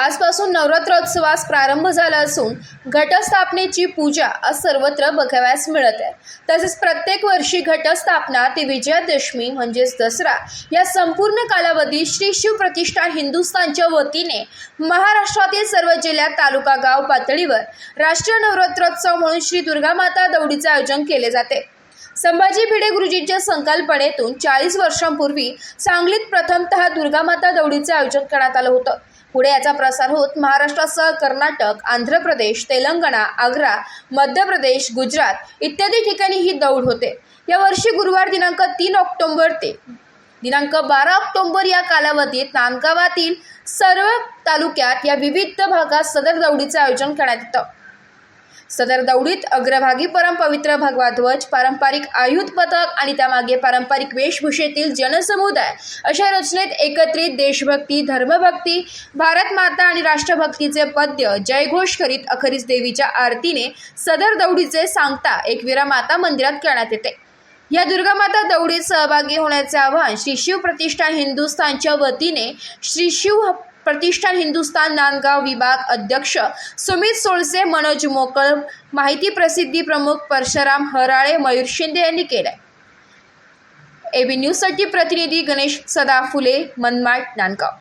आजपासून नवरात्रोत्सवास प्रारंभ झाला असून घटस्थापनेची पूजा आज सर्वत्र बघावयास मिळत आहे. तसेच प्रत्येक वर्षी घटस्थापना ते विजयादशमी म्हणजेच दसरा या संपूर्ण कालावधीत श्री शिव प्रतिष्ठान हिंदुस्थानच्या वतीने महाराष्ट्रातील सर्व जिल्ह्यात तालुका गाव पातळीवर राष्ट्रीय नवरात्रोत्सव म्हणून श्री दुर्गामाता दौडीचे आयोजन केले जाते. संभाजी भिडे गुरुजींच्या संकल्पनेतून चाळीस वर्षांपूर्वी सांगलीत प्रथमतः दुर्गामाता दौडीचे आयोजन करण्यात आलं होतं. पुढे याचा प्रसार होत महाराष्ट्रासह कर्नाटक आंध्र प्रदेश तेलंगणा आग्रा मध्य प्रदेश गुजरात इत्यादी ठिकाणी ही दौड होते. यावर्षी गुरुवार दिनांक तीन ऑक्टोबर ते दिनांक बारा ऑक्टोबर या कालावधीत नांदगावातील सर्व तालुक्यात या विविध भागात सदर दौडीचे आयोजन करण्यात येतं. सदर दौडीत अग्रभागी परमपवित्र भगवा ध्वज पारंपरिक आयुध पथक आणि त्यामागे पारंपरिक वेशभूषेतील जनसमुदाय. अशा रचनेत एकत्रित देशभक्ती धर्मभक्ती भारत माता आणि राष्ट्रभक्तीचे पद्य जयघोष करीत अखरीस देवीच्या आरतीने सदर दौडीचे सांगता एकविरा माता मंदिरात करण्यात येते. या दुर्गामाता दौडीत सहभागी होण्याचे आवाहन श्री शिव प्रतिष्ठान हिंदुस्थानच्या वतीने श्री शिव प्रतिष्ठान हिंदुस्थान नांदगाव विभाग अध्यक्ष सुमित सोळसे मनोज मोकळ माहिती प्रसिद्धी प्रमुख परशुराम हराळे मयूर शिंदे यांनी केलंय एबी न्यूजसाठी प्रतिनिधी गणेश सदा फुले मनमाड नांदगाव